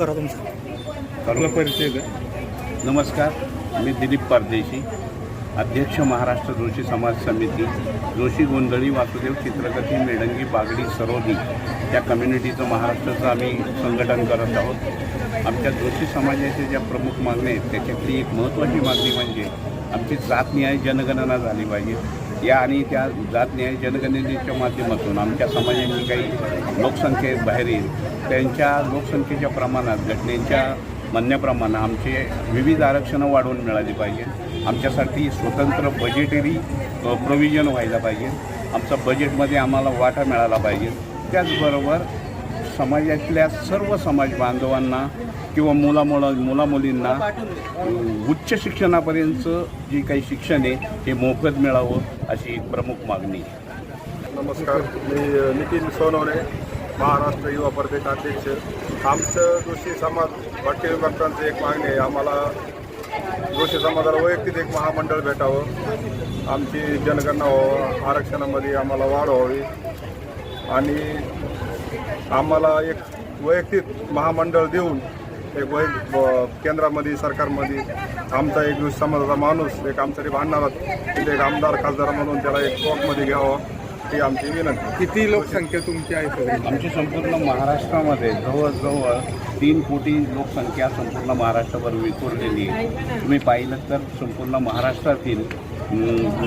करा तुमचं. आपला परिचय नमस्कार मी दिलीप परदेशी अध्यक्ष महाराष्ट्र जोशी समाज समिती जोशी गोंधळी वासुदेव चित्रकथी मेडंगी बागडी सरोदी या कम्युनिटीचं महाराष्ट्राचं आम्ही संघटन करत आहोत. आमच्या जोशी समाजाच्या ज्या प्रमुख मागण्या आहेत त्याच्यातली एक महत्त्वाची मागणी म्हणजे आमची जातन्याय जनगणना झाली पाहिजे. या आणि त्या जातन्याय जनगणनेच्या माध्यमातून आमच्या समाजाची काही लोकसंख्ये बाहेर येईल त्यांच्या लोकसंख्येच्या प्रमाणात घटनेच्या म्हणण्याप्रमाणे आमचे विविध आरक्षणं वाढवून मिळाली पाहिजे. आमच्यासाठी स्वतंत्र बजेटरी प्रोव्हिजन व्हायला पाहिजे. आमचा बजेटमध्ये आम्हाला वाटा मिळाला पाहिजे. त्याचबरोबर समाजातल्या सर्व समाज बांधवांना किंवा मुला मुलामुलींना उच्च शिक्षणापर्यंतचं जे काही शिक्षण आहे हे मोफत मिळावं अशी एक प्रमुख मागणी नमस्कार मी नितीन सोनवणे महाराष्ट्र युवा प्रदेश अध्यक्ष. आमचं जोशी समाज भटके विभक्तांचं एक मागणी आहे. आम्हाला जोशी समाजाला वैयक्तिक एक महामंडळ भेटावं. आमची जनगणना व्हावं आरक्षणामध्ये आम्हाला वाढ व्हावी. आणि आम्हाला एक वैयक्तिक महामंडळ देऊन एक वै केंद्रामध्ये सरकारमध्ये आमचा एक समाजाचा माणूस एक आमच्यासाठी भांडणारा तिथे एक आमदार खासदार म्हणून त्याला एक स्टॉकमध्ये घ्यावं ही आमची विनंती. किती लोकसंख्या तुमची आहे आमची संपूर्ण महाराष्ट्रामध्ये जवळजवळ तीन कोटी लोकसंख्या संपूर्ण महाराष्ट्रावर विखुरलेली आहे. तुम्ही पाहिलं तर संपूर्ण महाराष्ट्रातील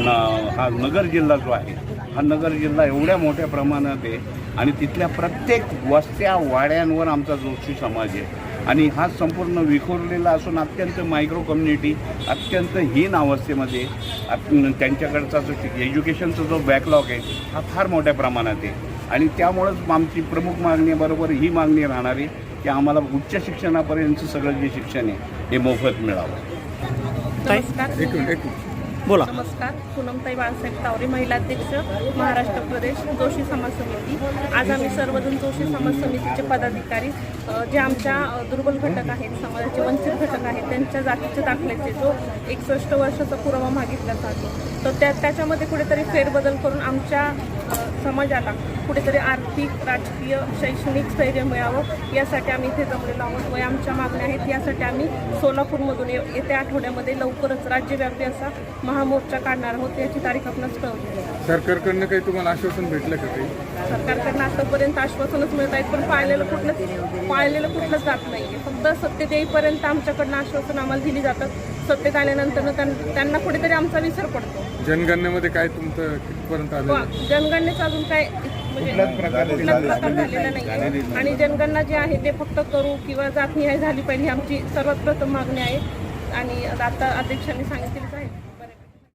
हा नगर जिल्हा जो आहे हा नगर जिल्हा एवढ्या मोठ्या प्रमाणात आहे आणि तिथल्या प्रत्येक वस्त्या वाड्यांवर आमचा जोशी समाज आहे. आणि हा संपूर्ण विखुरलेला असून अत्यंत मायक्रो कम्युनिटी अत्यंत हीन अवस्थेमध्ये अत- त्यांच्याकडचा जो एज्युकेशनचा जो बॅकलॉग आहे हा फार मोठ्या प्रमाणात आहे. आणि त्यामुळंच आमची प्रमुख मागणीबरोबर ही मागणी राहणार आहे की आम्हाला उच्च शिक्षणापर्यंतचं सगळं जे शिक्षण आहे हे मोफत मिळावं. नमस्कार बोला. नमस्कार. पूनमताई बाळासाहेब तावरे महिला अध्यक्ष महाराष्ट्र प्रदेश जोशी समाज समिती. आज आम्ही सर्वजण जोशी समाज समितीचे पदाधिकारी. जे आमच्या दुर्बल घटक आहेत समाजाचे वंचित घटक आहेत त्यांच्या जातीच्या दाखल्याचे जो एकसष्ट वर्षाचा पुरावा मागितला जातो तर त्या त्याच्यामध्ये कुठेतरी फेरबदल करून आमच्या समाजाला कुठेतरी आर्थिक राजकीय शैक्षणिक स्थैर्य मिळावं यासाठी आम्ही इथे जमलेलो आहोत. व आमच्या मागण्या आहेत यासाठी आम्ही सोलापूरमधून येत्या आठवड्यामध्ये लवकरच राज्यव्यापी असा महामोर्चा काढणार आहोत याची तारीख आपणास कळवली. सरकारकडनं काही तुम्हाला आश्वासन भेटलं का काही? सरकारकडनं आतापर्यंत आश्वासनच मिळत आहेत पण पाळलेलं कुठलंच पाळलेलं कुठलंच जात नाही फक्त सत्तेत येईपर्यंत आमच्याकडनं आश्वासन आम्हाला दिली जातात. सत्तेत आल्यानंतर त्यां- त्यांना कुठेतरी आमचा विसर पडतो. जनगणनेमध्ये काय तुमचं कितपर्यंत आलं? व जनगणनेचं अजून काय म्हणजे कुठलाच प्रकार झालेला नाही आणि जनगणना जी आहे ते फक्त करू किंवा जातनिहाय झाली पाहिजे ही आमची सर्वात प्रथम मागणी आहे. आणि आता अध्यक्षांनी सांगितलेलीच आहे.